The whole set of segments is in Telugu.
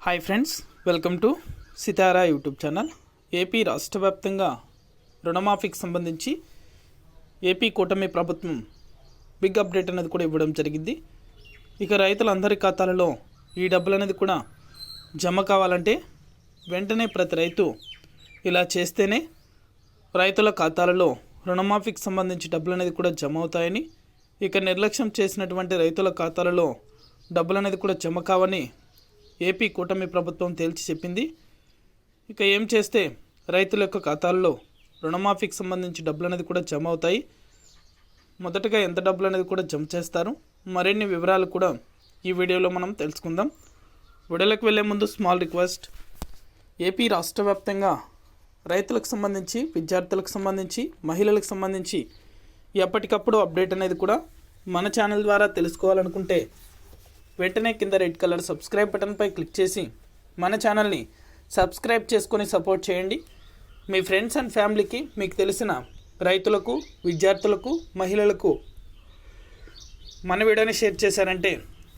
Hi friends welcome to Sitara YouTube channel AP రాష్ట్ర వ్యాప్తంగా రుణమాఫీకి సంబంధించి ఏపీ కూటమి ప్రభుత్వం బిగ్ అప్డేట్ అనేది కూడా ఇవ్వడం జరిగింది. ఇక రైతులందరి ఖాతాలలో ఈ డబ్బులు అనేది కూడా జమ కావాలంటే వెంటనే ప్రతి రైతు ఇలా చేస్తేనే రైతుల ఖాతాలలో రుణమాఫీకి సంబంధించి డబ్బులు అనేది కూడా జమ అవుతాయని ఇక నిర్లక్ష్యం చేసినటువంటి రైతుల ఖాతాలలో డబ్బులు అనేది కూడా జమ కావని ఏపీ కూటమి ప్రభుత్వం తేల్చి చెప్పింది. ఇక ఏం చేస్తే రైతుల యొక్క ఖాతాల్లో రుణమాఫీకి సంబంధించి డబ్బులు అనేది కూడా జమ అవుతాయి మొదటగా ఎంత డబ్బులు అనేది కూడా జమ చేస్తారు. మరిన్ని వివరాలు కూడా ఈ వీడియోలో మనం తెలుసుకుందాం. వీడియోలకు వెళ్ళే ముందు స్మాల్ రిక్వెస్ట్. ఏపీ రాష్ట్ర వ్యాప్తంగా రైతులకు సంబంధించి విద్యార్థులకు సంబంధించి మహిళలకు సంబంధించి ఎప్పటికప్పుడు అప్డేట్ అనేది కూడా మన ఛానల్ ద్వారా తెలుసుకోవాలనుకుంటే వెంటనే కింద రెడ్ కలర్ సబ్స్క్రైబ్ బటన్పై క్లిక్ చేసి మన ఛానల్ని సబ్స్క్రైబ్ చేసుకొని సపోర్ట్ చేయండి. మీ ఫ్రెండ్స్ అండ్ ఫ్యామిలీకి మీకు తెలిసిన రైతులకు విద్యార్థులకు మహిళలకు మన వీడియోని షేర్ చేశారంటే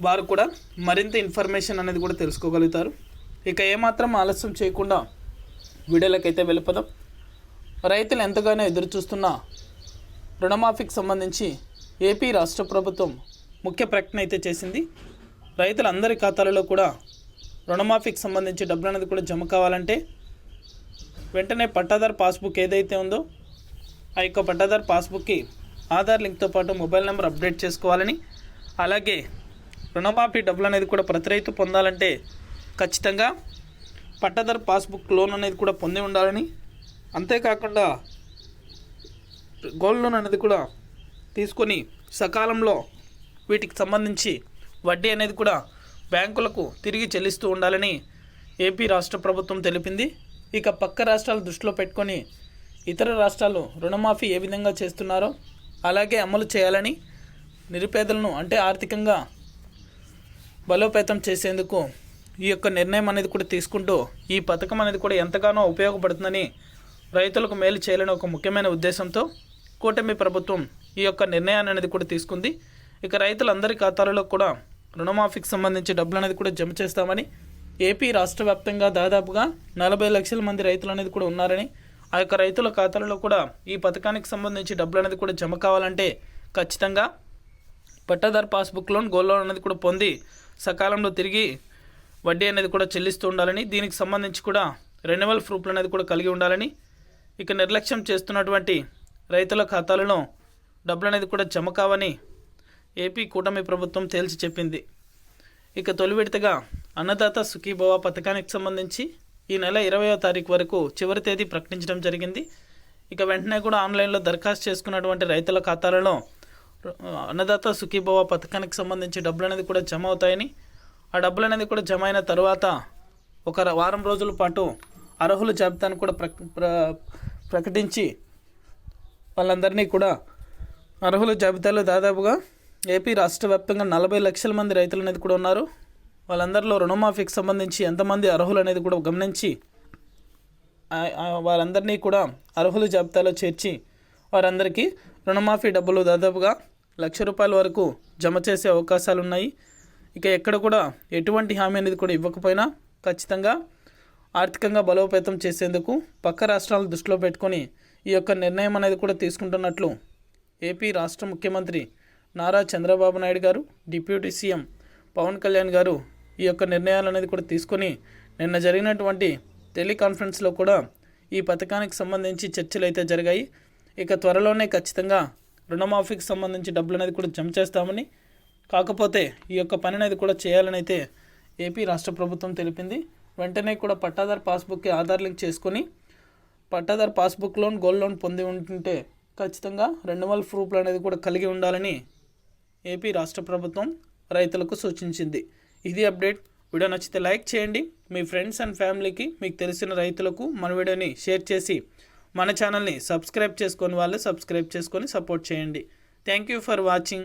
వారు కూడా మరింత ఇన్ఫర్మేషన్ అనేది కూడా తెలుసుకోగలుగుతారు. ఇక ఏమాత్రం ఆలస్యం చేయకుండా వీడియోలకైతే వెళ్ళిపోదాం. రైతులు ఎంతగానో ఎదురు చూస్తున్న రుణమాఫీకి సంబంధించి ఏపీ రాష్ట్ర ప్రభుత్వం ముఖ్య ప్రకటన అయితే చేసింది. రైతులందరి ఖాతాలలో కూడా రుణమాఫీకి సంబంధించి డబ్బులు అనేది కూడా జమ కావాలంటే వెంటనే పట్టాదారు పాస్బుక్ ఏదైతే ఉందో ఆ యొక్క పట్టాదారు పాస్బుక్కి ఆధార్ లింక్తో పాటు మొబైల్ నెంబర్ అప్డేట్ చేసుకోవాలని అలాగే రుణమాఫీ డబ్బులు అనేది కూడా ప్రతి రైతు పొందాలంటే ఖచ్చితంగా పట్టాదారు పాస్బుక్ లోన్ అనేది కూడా పొంది ఉండాలని అంతేకాకుండా గోల్డ్ లోన్ అనేది కూడా తీసుకొని సకాలంలో వీటికి సంబంధించి వడ్డీ అనేది కూడా బ్యాంకులకు తిరిగి చెల్లిస్తూ ఉండాలని ఏపీ రాష్ట్ర ప్రభుత్వం తెలిపింది. ఇక పక్క రాష్ట్రాలు దృష్టిలో పెట్టుకొని ఇతర రాష్ట్రాలు రుణమాఫీ ఏ విధంగా చేస్తున్నారో అలాగే అమలు చేయాలని నిరుపేదలను అంటే ఆర్థికంగా బలోపేతం చేసేందుకు ఈ యొక్క నిర్ణయం అనేది కూడా తీసుకుంటూ ఈ పథకం అనేది కూడా ఎంతగానో ఉపయోగపడుతుందని రైతులకు మేలు చేయాలని ఒక ముఖ్యమైన ఉద్దేశంతో కూటమి ప్రభుత్వం ఈ యొక్క నిర్ణయాన్ని అనేది కూడా తీసుకుంది. ఇక రైతులందరి ఖాతాలలో కూడా రుణమాఫీకి సంబంధించి డబ్బులు అనేది కూడా జమ చేస్తామని ఏపీ రాష్ట్ర వ్యాప్తంగా దాదాపుగా నలభై లక్షల మంది రైతులు అనేది కూడా ఉన్నారని ఆ యొక్క రైతుల ఖాతాలలో కూడా ఈ పథకానికి సంబంధించి డబ్బులు అనేది కూడా జమ కావాలంటే ఖచ్చితంగా పట్టాదారు పాస్బుక్ లోన్ గోల్డ్ లోన్ అనేది కూడా పొంది సకాలంలో తిరిగి వడ్డీ అనేది కూడా చెల్లిస్తూ ఉండాలని దీనికి సంబంధించి కూడా రెన్యువల్ ప్రూఫ్లు అనేది కూడా కలిగి ఉండాలని ఇక నిర్లక్ష్యం చేస్తున్నటువంటి రైతుల ఖాతాలలో డబ్బులు అనేది కూడా జమ కావని ఏపీ కూటమి ప్రభుత్వం తేల్చి చెప్పింది. ఇక తొలి విడతగా అన్నదాత సుఖీభవ పథకానికి సంబంధించి ఈ నెల ఇరవయో తారీఖు వరకు చివరి తేదీ ప్రకటించడం జరిగింది. ఇక వెంటనే కూడా ఆన్లైన్లో దరఖాస్తు చేసుకున్నటువంటి రైతుల ఖాతాలలో అన్నదాత సుఖీభవ పథకానికి సంబంధించి డబ్బులు అనేది కూడా జమ అవుతాయని ఆ డబ్బులు అనేది కూడా జమ అయిన తర్వాత ఒక వారం రోజుల పాటు అర్హుల జాబితాను కూడా ప్రక ప్ర- ప్రకటించి వాళ్ళందరినీ కూడా అర్హుల జాబితాలో దాదాపుగా ఏపీ రాష్ట్ర వ్యాప్తంగా నలభై లక్షల మంది రైతులు అనేది కూడా ఉన్నారు. వాళ్ళందరిలో రుణమాఫీకి సంబంధించి ఎంతమంది అర్హులు అనేది కూడా గమనించి వారందరినీ కూడా అర్హుల జాబితాలో చేర్చి వారందరికీ రుణమాఫీ డబ్బులు దాదాపుగా లక్ష రూపాయల వరకు జమ చేసే అవకాశాలు ఉన్నాయి. ఇక ఎక్కడ కూడా ఎటువంటి హామీ అనేది కూడా ఇవ్వకపోయినా ఖచ్చితంగా ఆర్థికంగా బలోపేతం చేసేందుకు పక్క రాష్ట్రాలను దృష్టిలో పెట్టుకొని ఈ యొక్క నిర్ణయం అనేది కూడా తీసుకుంటున్నట్లు ఏపీ రాష్ట్ర ముఖ్యమంత్రి నారా చంద్రబాబు నాయుడు గారు డిప్యూటీ సీఎం పవన్ కళ్యాణ్ గారు ఈ యొక్క నిర్ణయాలు అనేది కూడా తీసుకొని నిన్న జరిగినటువంటి టెలికాన్ఫరెన్స్లో కూడా ఈ పథకానికి సంబంధించి చర్చలు అయితే జరిగాయి. ఇక త్వరలోనే ఖచ్చితంగా రుణమాఫీకి సంబంధించి డబ్బులు అనేది కూడా జమ చేస్తామని కాకపోతే ఈ యొక్క పని అనేది కూడా చేయాలని అయితే ఏపీ రాష్ట్ర ప్రభుత్వం తెలిపింది. వెంటనే కూడా పట్టాదార్ పాస్బుక్కి ఆధార్ లింక్ చేసుకొని పట్టాదారు పాస్బుక్ లోన్ గోల్డ్ లోన్ పొంది ఉంటుంటే ఖచ్చితంగా రెండు రెన్యువల్ ప్రూఫ్లు అనేది కూడా కలిగి ఉండాలని ఏపీ రాష్ట్ర ప్రభుత్వం రైతులకు సూచించింది. ఇది అప్డేట్. వీడియో నచ్చితే లైక్ చేయండి. మీ ఫ్రెండ్స్ అండ్ ఫ్యామిలీకి మీకు తెలిసిన రైతులకు మన వీడియోని షేర్ చేసి మన ఛానల్ని సబ్స్క్రైబ్ చేసుకొని వాళ్ళు సబ్స్క్రైబ్ చేసుకొని సపోర్ట్ చేయండి. Thank you for watching.